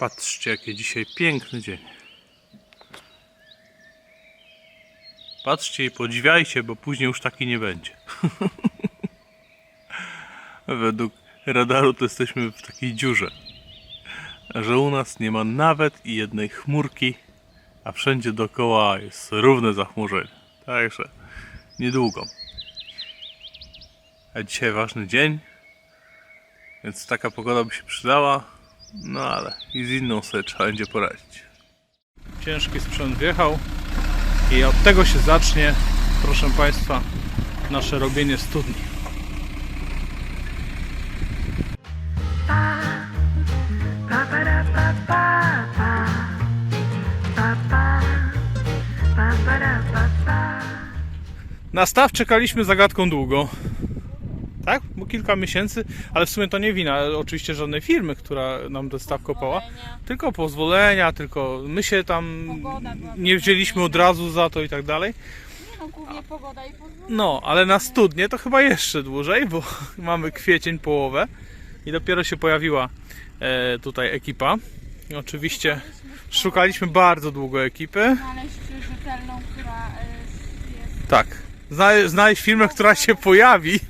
Patrzcie, jaki dzisiaj piękny dzień. Patrzcie i podziwiajcie, bo później już taki nie będzie. Według radaru to jesteśmy w takiej dziurze. Że u nas nie ma nawet i jednej chmurki, a wszędzie dookoła jest równe zachmurzenie. Także niedługo. A dzisiaj ważny dzień, więc taka pogoda by się przydała. No ale i z inną sobie trzeba będzie poradzić. Ciężki sprzęt wjechał i od tego się zacznie, proszę Państwa, nasze robienie studni. Na staw czekaliśmy zagadką długo. Tak? Bo kilka miesięcy, ale w sumie to nie wina oczywiście żadnej firmy, która nam ten staw kopała. Tylko pozwolenia, tylko my się tam nie wzięliśmy od razu za to i tak dalej. No, głównie pogoda i pozwolenie. No, ale na studnie to chyba jeszcze dłużej, bo mamy kwiecień, połowę i dopiero się pojawiła e, tutaj ekipa. I Oczywiście szukaliśmy bardzo długo ekipy. Znaleźć rzetelną, która y, jest... Tak. Zna- Znaleźć firmę, która się pojawi.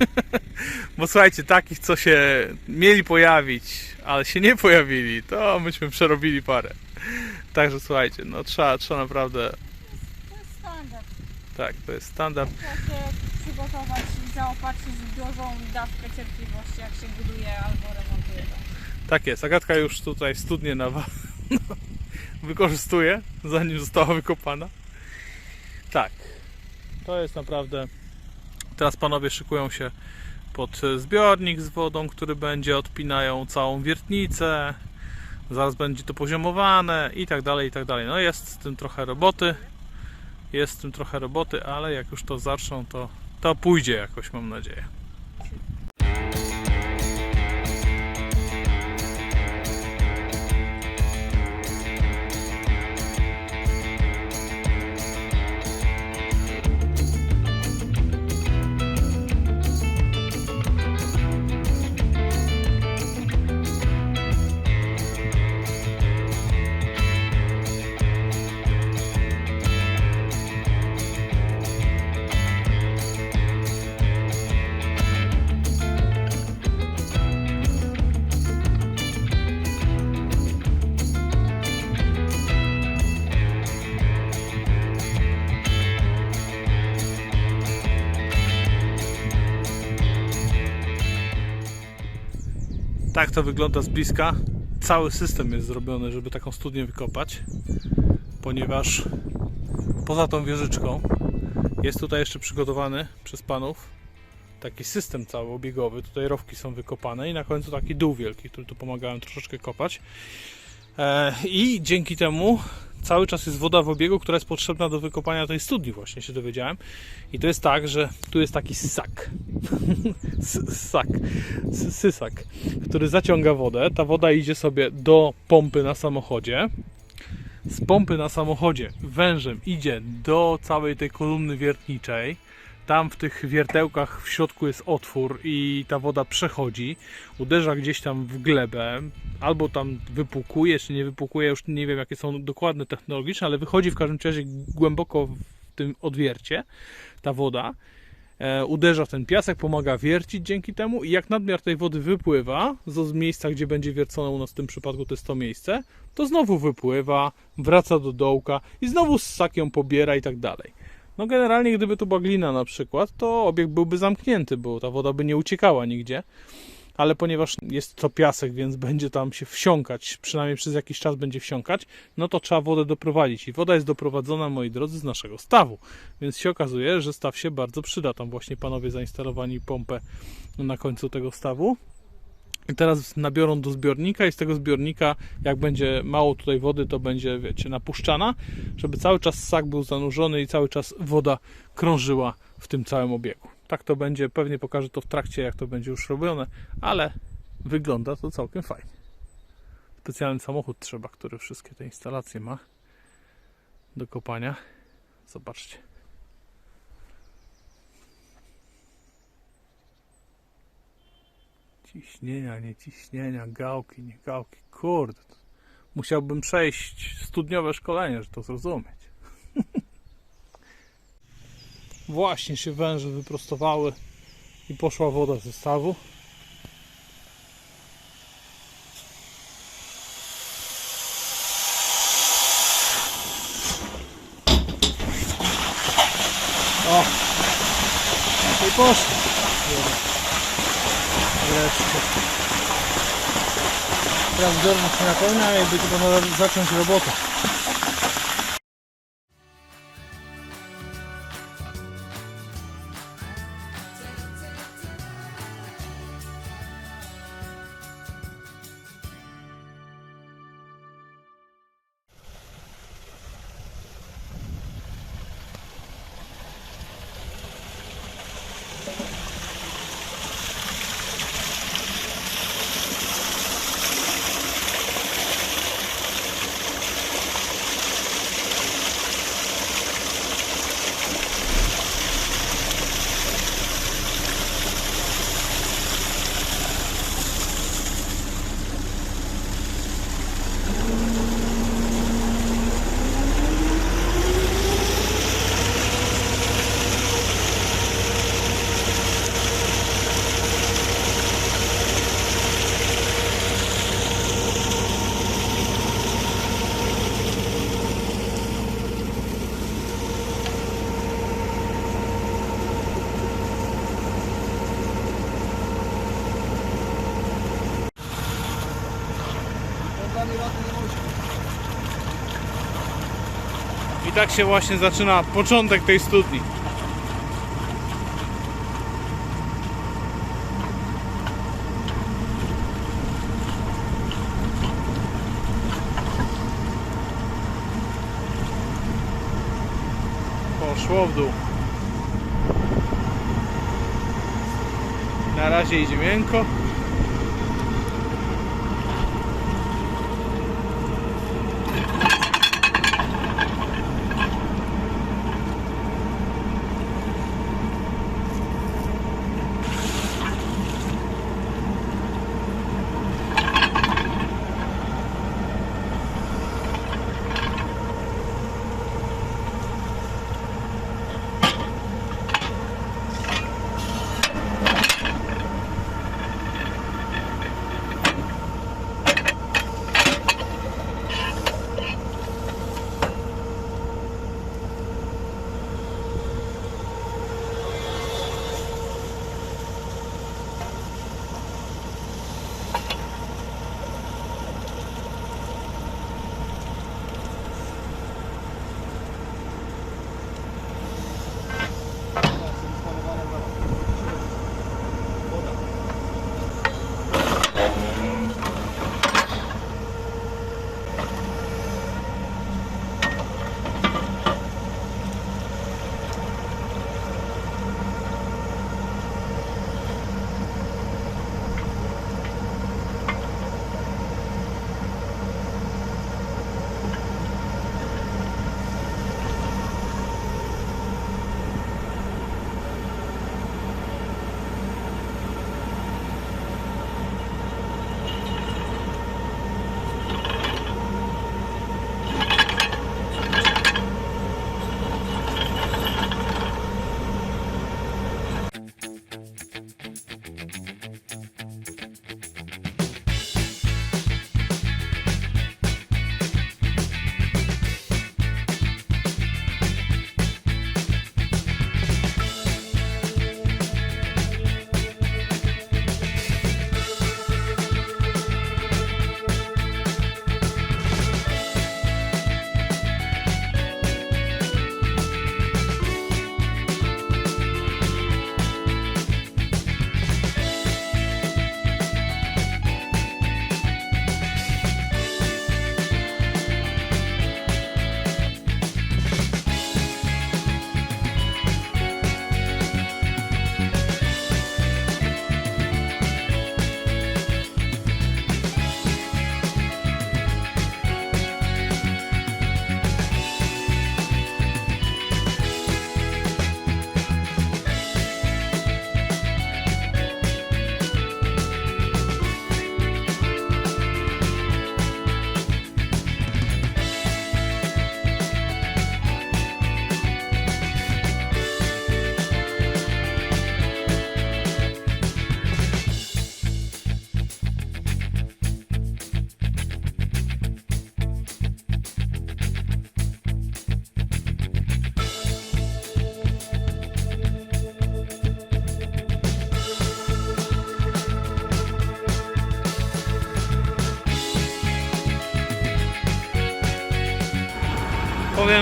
Bo słuchajcie, takich, co się mieli pojawić, ale się nie pojawili, to myśmy przerobili parę. Także słuchajcie, no trzeba, trzeba naprawdę, To jest standard. tak, to jest standard. Trzeba się przygotować i zaopatrzyć w dużą dawkę cierpliwości, jak się buduje albo remontuje dom. Tak jest, Agatka już tutaj studnię na wykorzystuje, zanim została wykopana. Tak, to jest naprawdę. Teraz panowie szykują się pod zbiornik z wodą, który będzie, odpinają całą wiertnicę. Zaraz będzie to poziomowane i tak dalej, i tak dalej. No jest z tym trochę roboty. Jest z tym trochę roboty, ale jak już to zaczną, to, to pójdzie jakoś, mam nadzieję. To wygląda z bliska. Cały system jest zrobiony, żeby taką studnię wykopać, ponieważ poza tą wieżyczką jest tutaj jeszcze przygotowany przez panów taki system cały obiegowy. Tutaj rowki są wykopane i na końcu taki dół wielki, który tu pomagałem troszeczkę kopać. E, I dzięki temu cały czas jest woda w obiegu, która jest potrzebna do wykopania tej studni, właśnie się dowiedziałem. I to jest tak, że tu jest taki sak. S- sak. S- Sysak, który zaciąga wodę. Ta woda idzie sobie do pompy na samochodzie. Z pompy na samochodzie wężem idzie do całej tej kolumny wiertniczej. Tam w tych wiertełkach w środku jest otwór i ta woda przechodzi, uderza gdzieś tam w glebę, albo tam wypłukuje, czy nie wypłukuje, już nie wiem jakie są dokładne technologiczne, ale wychodzi w każdym razie głęboko w tym odwiercie ta woda e, uderza w ten piasek, pomaga wiercić dzięki temu i jak nadmiar tej wody wypływa z miejsca, gdzie będzie wiercone u nas w tym przypadku to jest to miejsce, to znowu wypływa, wraca do dołka i znowu ssak ją pobiera i tak dalej. No generalnie gdyby to była glina na przykład, to obieg byłby zamknięty, bo ta woda by nie uciekała nigdzie. Ale ponieważ jest to piasek, więc będzie tam się wsiąkać, przynajmniej przez jakiś czas będzie wsiąkać, no to trzeba wodę doprowadzić. I woda jest doprowadzona, moi drodzy, z naszego stawu. Więc się okazuje, że staw się bardzo przyda. Tam właśnie panowie zainstalowali pompę na końcu tego stawu. I teraz nabiorą do zbiornika i z tego zbiornika, jak będzie mało tutaj wody, to będzie, wiecie, napuszczana, żeby cały czas sak był zanurzony i cały czas woda krążyła w tym całym obiegu. Tak to będzie, pewnie pokażę to w trakcie, jak to będzie już robione, ale wygląda to całkiem fajnie. Specjalny samochód trzeba, który wszystkie te instalacje ma do kopania. Zobaczcie. Ciśnienia, nie ciśnienia, gałki, nie gałki. Kurde, Musiałbym przejść studniowe szkolenie, żeby to zrozumieć. Właśnie się węże wyprostowały i poszła woda ze stawu. O! I poszło. Wreszcie. Teraz zbiornik się napełnia i będzie można zacząć robotę. Tak się właśnie zaczyna początek tej studni. Poszło w dół. Na razie idzie miękko.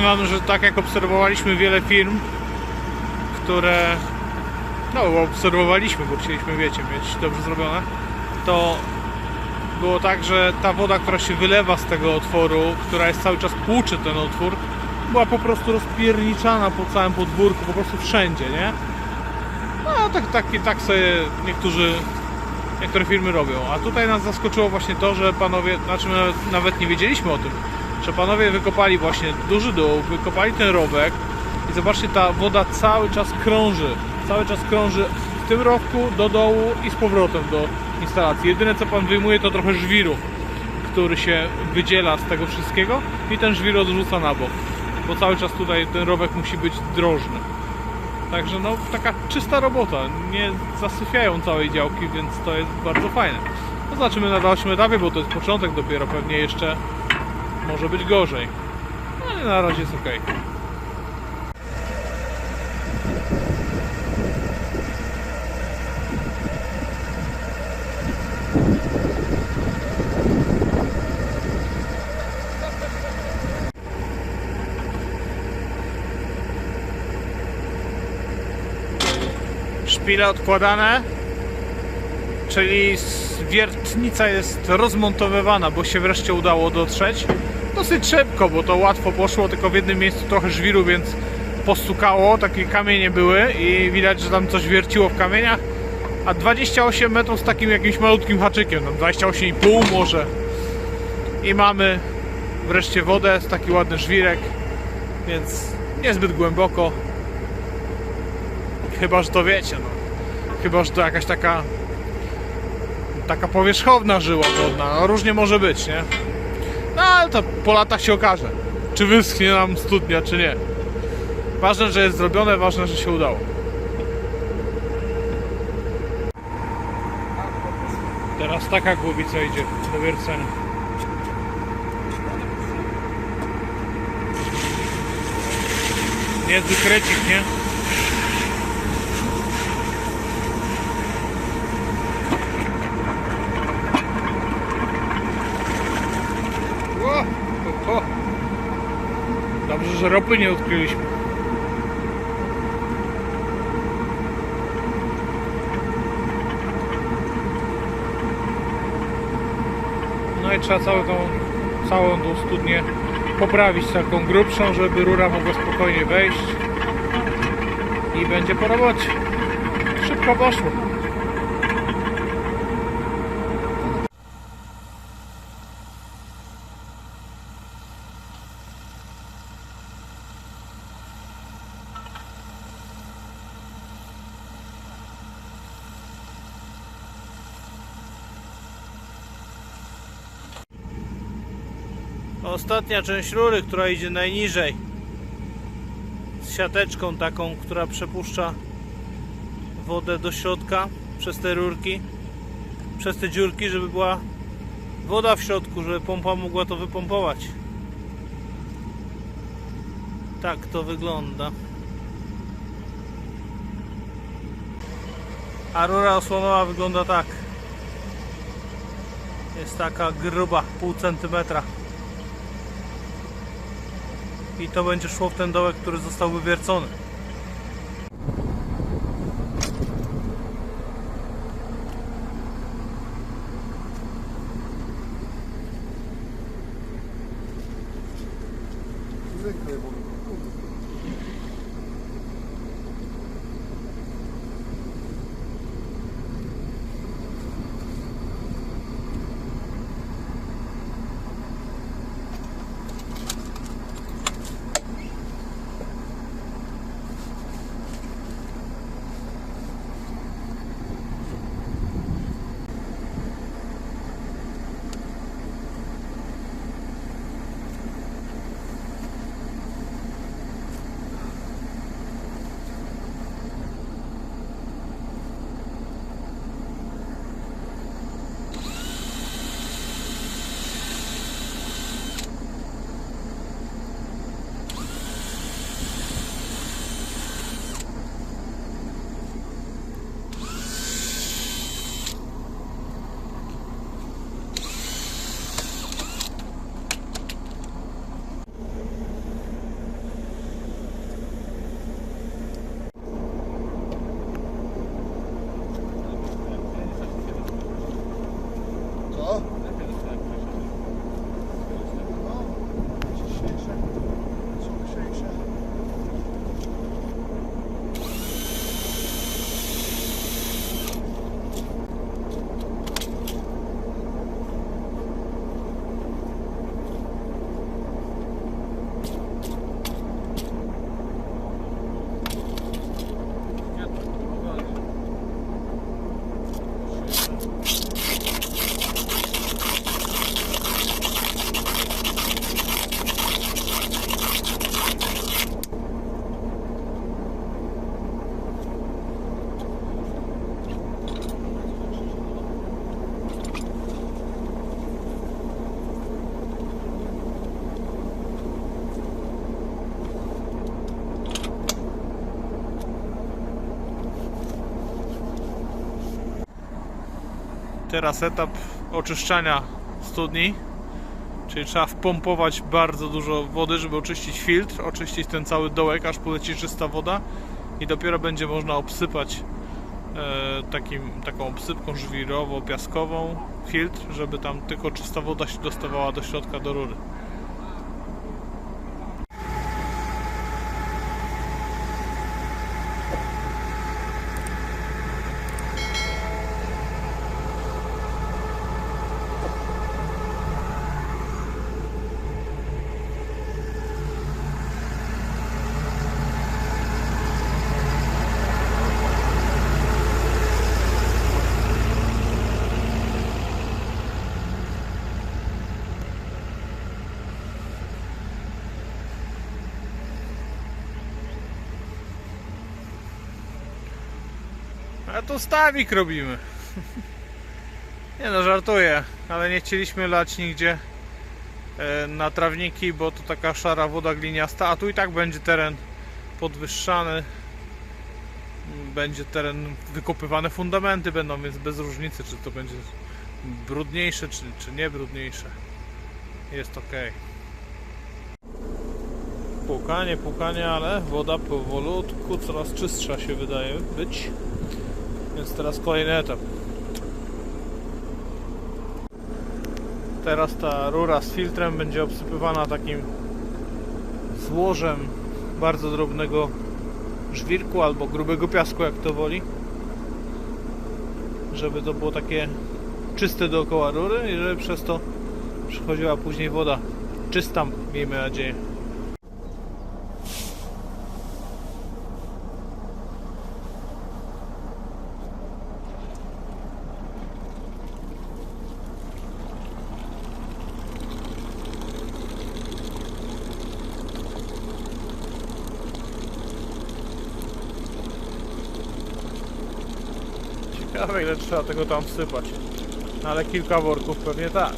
Powiem Wam, że tak jak obserwowaliśmy wiele firm, które no obserwowaliśmy, bo chcieliśmy, wiecie, mieć dobrze zrobione, to było tak, że ta woda, która się wylewa z tego otworu, która jest cały czas płuczy ten otwór, była po prostu rozpierniczana po całym podwórku, po prostu wszędzie, nie? No tak, tak, tak sobie niektórzy, niektóre firmy robią. A tutaj nas zaskoczyło właśnie to, że panowie, znaczy nawet nie wiedzieliśmy o tym, że panowie wykopali właśnie duży dół, wykopali ten rowek i zobaczcie, ta woda cały czas krąży, cały czas krąży w tym rowku do dołu i z powrotem do instalacji. Jedyne co pan wyjmuje to trochę żwiru, który się wydziela z tego wszystkiego i ten żwir odrzuca na bok, bo cały czas tutaj ten rowek musi być drożny. Także no taka czysta robota, nie zasyfiają całej działki, więc to jest bardzo fajne. No zobaczymy na dalszym etapie, bo to jest początek dopiero, pewnie jeszcze może być gorzej. Ale na razie jest ok. Szpile odkładane, czyli wiertnica jest rozmontowywana, bo się wreszcie udało dotrzeć. Dosyć szybko, bo to łatwo poszło, tylko w jednym miejscu trochę żwiru, więc postukało, takie kamienie były i widać, że tam coś wierciło w kamieniach. A 28 metrów z takim jakimś malutkim haczykiem, tam 28,5 może. I mamy wreszcie wodę, taki ładny żwirek, więc niezbyt głęboko. Chyba, że to wiecie, no. Chyba, że to jakaś taka taka powierzchowna żyła wodna. No różnie może być, nie? Ale to po latach się okaże. Czy wyschnie nam studnia, czy nie. Ważne, że jest zrobione, ważne, że się udało. Teraz taka głowica idzie do wiercenia. Niezły krecik, nie? O, o, o. Dobrze, że ropy nie odkryliśmy. No i trzeba całą tą, całą tą studnię poprawić taką grubszą, żeby rura mogła spokojnie wejść i będzie po robocie. Szybko poszło. Ostatnia część rury, która idzie najniżej. Z siateczką taką, która przepuszcza wodę do środka przez te rurki, przez te dziurki, żeby była woda w środku, żeby pompa mogła to wypompować. Tak to wygląda. A rura osłonowa wygląda tak. Jest taka gruba, pół centymetra i to będzie szło w ten dołek, który został wywiercony. Teraz etap oczyszczania studni. Czyli trzeba wpompować bardzo dużo wody, żeby oczyścić filtr, oczyścić ten cały dołek, aż poleci czysta woda i dopiero będzie można obsypać e, takim, taką obsypką żwirowo-piaskową filtr, żeby tam tylko czysta woda się dostawała do środka do rury. A to stawik robimy. Nie no, żartuję, ale nie chcieliśmy lać nigdzie e, na trawniki, bo to taka szara woda gliniasta, a tu i tak będzie teren podwyższany. Będzie teren, wykopywane fundamenty będą, więc bez różnicy, czy to będzie brudniejsze, czy, czy nie brudniejsze. Jest ok. Płukanie, płukanie, ale woda powolutku coraz czystsza się wydaje być. Więc teraz kolejny etap. Teraz ta rura z filtrem będzie obsypywana takim złożem bardzo drobnego żwirku albo grubego piasku, jak to woli. Żeby to było takie czyste dookoła rury i żeby przez to przychodziła później woda czysta, miejmy nadzieję. Ciekawe ile trzeba tego tam wsypać. No, Ale kilka worków pewnie tak.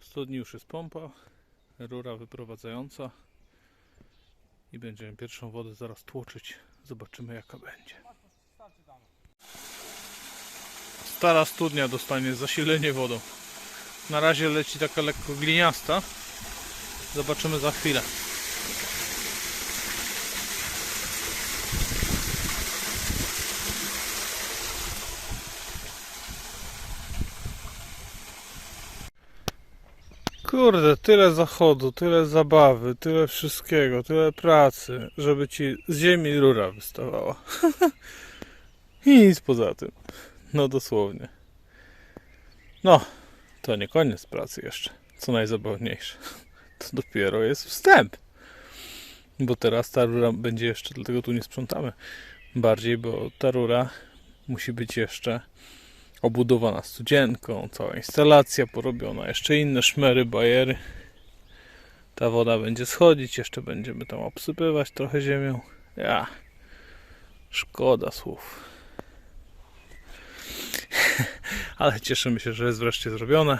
W studni już jest pompa, rura wyprowadzająca i będziemy pierwszą wodę zaraz tłoczyć. Zobaczymy jaka będzie. Stara studnia dostanie zasilenie wodą. Na razie leci taka lekko gliniasta. Zobaczymy za chwilę. Kurde, tyle zachodu, tyle zabawy, tyle wszystkiego, tyle pracy, żeby ci z ziemi rura wystawała. I nic poza tym. No dosłownie. No, to nie koniec pracy jeszcze. Co najzabawniejsze. To dopiero jest wstęp. Bo teraz ta rura będzie jeszcze, dlatego tu nie sprzątamy. Bardziej, bo ta rura musi być jeszcze obudowana studzienką, cała instalacja porobiona, jeszcze inne szmery, bajery. Ta woda będzie schodzić, jeszcze będziemy tam obsypywać trochę ziemią. Ja, szkoda słów. Ale cieszymy się, że jest wreszcie zrobione.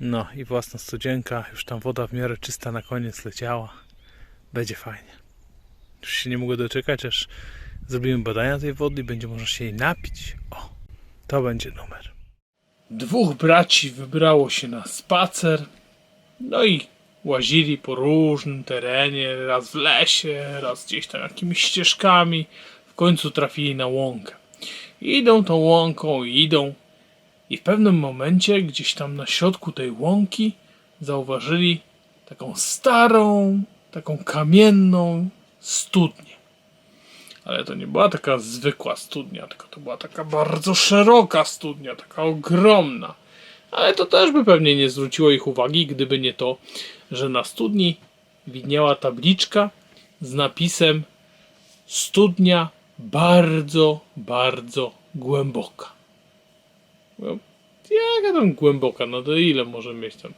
No i własna studzienka, już tam woda w miarę czysta na koniec leciała. Będzie fajnie. Już się nie mogę doczekać, aż zrobimy badania tej wody i będzie można się jej napić. O, to będzie numer. Dwóch braci wybrało się na spacer. No i łazili po różnym terenie, raz w lesie, raz gdzieś tam jakimiś ścieżkami. W końcu trafili na łąkę. Idą tą łąką, idą. I w pewnym momencie, gdzieś tam na środku tej łąki, zauważyli taką starą, taką kamienną studnię. Ale to nie była taka zwykła studnia, tylko to była taka bardzo szeroka studnia, taka ogromna. Ale to też by pewnie nie zwróciło ich uwagi, gdyby nie to, że na studni widniała tabliczka z napisem studnia bardzo, bardzo głęboka. No, jaka tam głęboka? No to ile może mieć tam?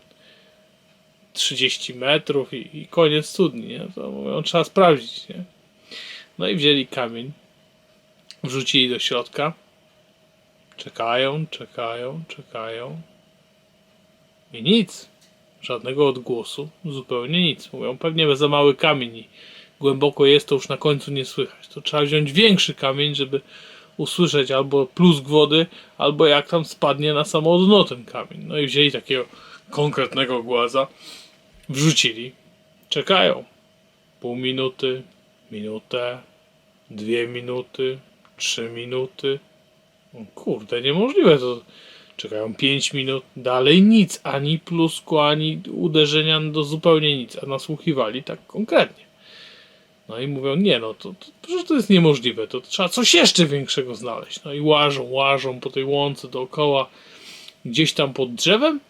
30 metrów i, i koniec studni, nie? To mówią, trzeba sprawdzić, nie? No i wzięli kamień, wrzucili do środka, czekają, czekają, czekają. I nic. Żadnego odgłosu, zupełnie nic. Mówią, pewnie za mały kamień głęboko jest, to już na końcu nie słychać. To trzeba wziąć większy kamień, żeby usłyszeć albo plusk wody, albo jak tam spadnie na samo dno ten kamień. No i wzięli takiego konkretnego głaza, wrzucili, czekają. Pół minuty, minutę, dwie minuty, trzy minuty. O kurde, niemożliwe to. Czekają 5 minut, dalej nic, ani plusku, ani uderzenia do zupełnie nic, a nasłuchiwali tak konkretnie. No i mówią, nie no, to, to to jest niemożliwe, to trzeba coś jeszcze większego znaleźć. No i łażą, łażą po tej łące dookoła, gdzieś tam pod drzewem.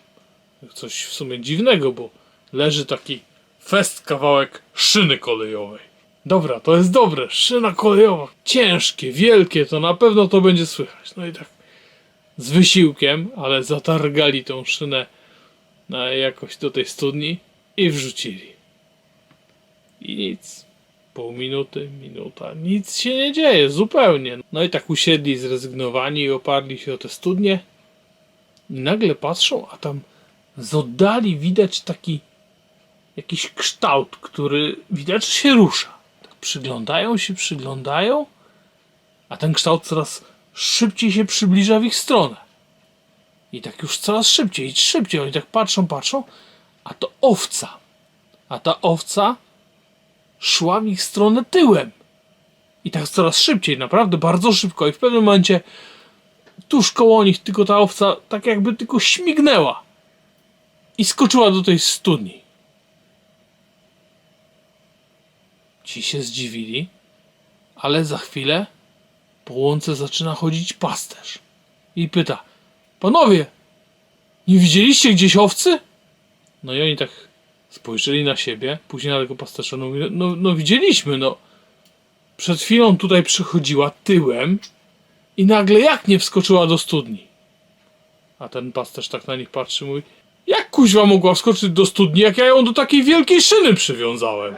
Coś w sumie dziwnego, bo leży taki fest kawałek szyny kolejowej. Dobra, to jest dobre, szyna kolejowa, ciężkie, wielkie, to na pewno to będzie słychać. No i tak z wysiłkiem, ale zatargali tą szynę na jakoś do tej studni i wrzucili. I nic. Pół minuty, minuta, nic się nie dzieje, zupełnie. No i tak usiedli zrezygnowani i oparli się o te studnie. I nagle patrzą, a tam z oddali widać taki jakiś kształt, który widać, się rusza. Tak przyglądają się, przyglądają, a ten kształt coraz szybciej się przybliża w ich stronę. I tak już coraz szybciej, i szybciej. Oni tak patrzą, patrzą, a to owca. A ta owca szła w ich stronę tyłem. I tak coraz szybciej, naprawdę bardzo szybko. I w pewnym momencie tuż koło nich tylko ta owca tak jakby tylko śmignęła. I skoczyła do tej studni. Ci się zdziwili, ale za chwilę po łące zaczyna chodzić pasterz. I pyta: Panowie, nie widzieliście gdzieś owcy? No i oni tak spojrzeli na siebie, później na tego pasterza, no, no, no widzieliśmy, no. Przed chwilą tutaj przychodziła tyłem i nagle jak nie wskoczyła do studni? A ten pasterz tak na nich patrzy, mówi, jak kuźwa mogła wskoczyć do studni, jak ja ją do takiej wielkiej szyny przywiązałem?